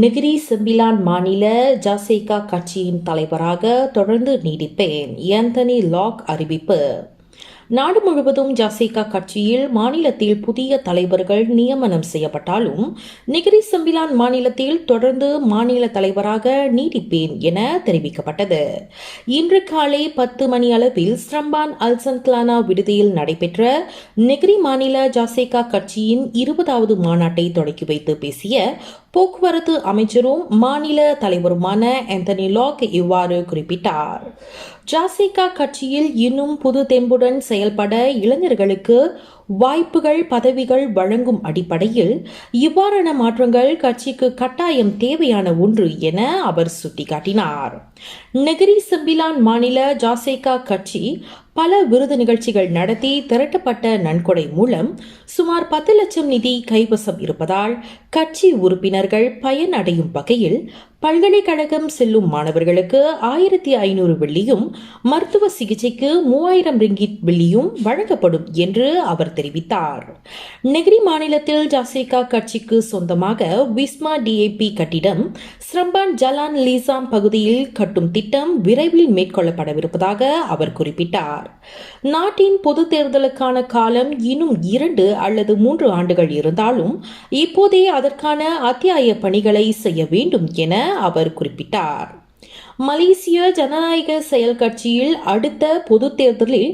Negeri Sembilan மாநில ஜாசேகா கட்சியின் தலைவராக தொடர்ந்து நீடிப்பேன். ஏந்தனி லாக் அறிவிப்பு. நாடு முழுவதும் ஜாசேகா கட்சியில் மாநிலத்தில் புதிய தலைவர்கள் நியமனம் செய்யப்பட்டாலும் நெகிரி செம்பிலான் மாநிலத்தில் தொடர்ந்து மாநில தலைவராக நீடிப்பேன் என தெரிவிக்கப்பட்டது. இன்று காலை பத்து மணி அளவில் ஸ்ரம்பான் அல்சன்க்லானா விடுதியில் நடைபெற்ற நெகிரி மாநில ஜாசேகா கட்சியின் இருபதாவது மாநாட்டை தொடக்கி வைத்து பேசிய போக்குவரத்து அமைச்சரும் மாநில தலைவருமான ஆந்தனி லாக் இவ்வாறு குறிப்பிட்டார். ஜாசிகா கட்சியில் இன்னும் புது தெம்புடன் செயல்பட இளைஞர்களுக்கு வாய்ப்புகள் பதவிகள் வழங்கும் அடிப்படையில் இவ்வாறான மாற்றங்கள் கட்சிக்கு கட்டாயம் தேவையான ஒன்று என அவர் சுட்டிக்காட்டினார். நெகிரி செம்பிலான் மாநில ஜாசேகா கட்சி பல விருது நிகழ்ச்சிகள் நடத்தி திரட்டப்பட்ட நன்கொடை மூலம் சுமார் பத்து லட்சம் நிதி கைவசம் இருப்பதால் கட்சி உறுப்பினர்கள் பயனடையும் வகையில் பல்கலைக்கழகம் செல்லும் மாணவர்களுக்கு ஆயிரத்தி ஐநூறு வெள்ளியும் மருத்துவ சிகிச்சைக்கு மூவாயிரம் ரிங்கிட் வெள்ளியும் வழங்கப்படும் என்று அவர் தெரிவித்தார். நெகிரி மாநிலத்தில் ஜாசேகா கட்சிக்கு சொந்தமாக விஸ்மா டிஏபி கட்டிடம் ஸ்ரம்பான் ஜலான் லீசாம் பகுதியில் கட்டும் திட்டம் விரைவில் மேற்கொள்ளப்படவிருப்பதாக அவர் குறிப்பிட்டார். நாட்டின் பொது தேர்தலுக்கான காலம் இன்னும் இரண்டு அல்லது மூன்று ஆண்டுகள் இருந்தாலும் இப்போதே அதற்கான அத்தியாய பணிகளை செய்ய வேண்டும் என அவர் குறிப்பிட்டார். மலேசிய ஜனநாயக செயல் கட்சியில் அடுத்த பொது தேர்தலில்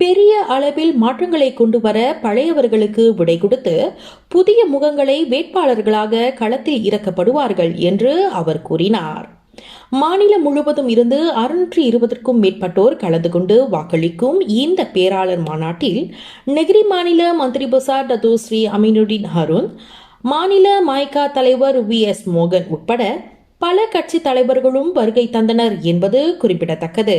பெரிய அளவில் மாற்றங்களை கொண்டு வர பழையவர்களுக்கு விடை கொடுத்து புதிய முகங்களை வேட்பாளர்களாக களத்தில் இறக்கப்படுவார்கள் என்று அவர் கூறினார். மாநிலம் முழுவதும் இருந்து அறுநூற்றி இருபதற்கும் மேற்பட்டோர் கலந்து கொண்டு வாக்களிக்கும் இந்த பேராளர் மாநாட்டில் நெகிரி மாநில மந்திரி பசார் டதோ ஸ்ரீ அமீனுddin ஹருண் மாநில மாய்கா தலைவர் வி எஸ் மோகன் உட்பட பல கட்சி தலைவர்களும் வருகை தந்தனர் என்பது குறிப்பிடத்தக்கது.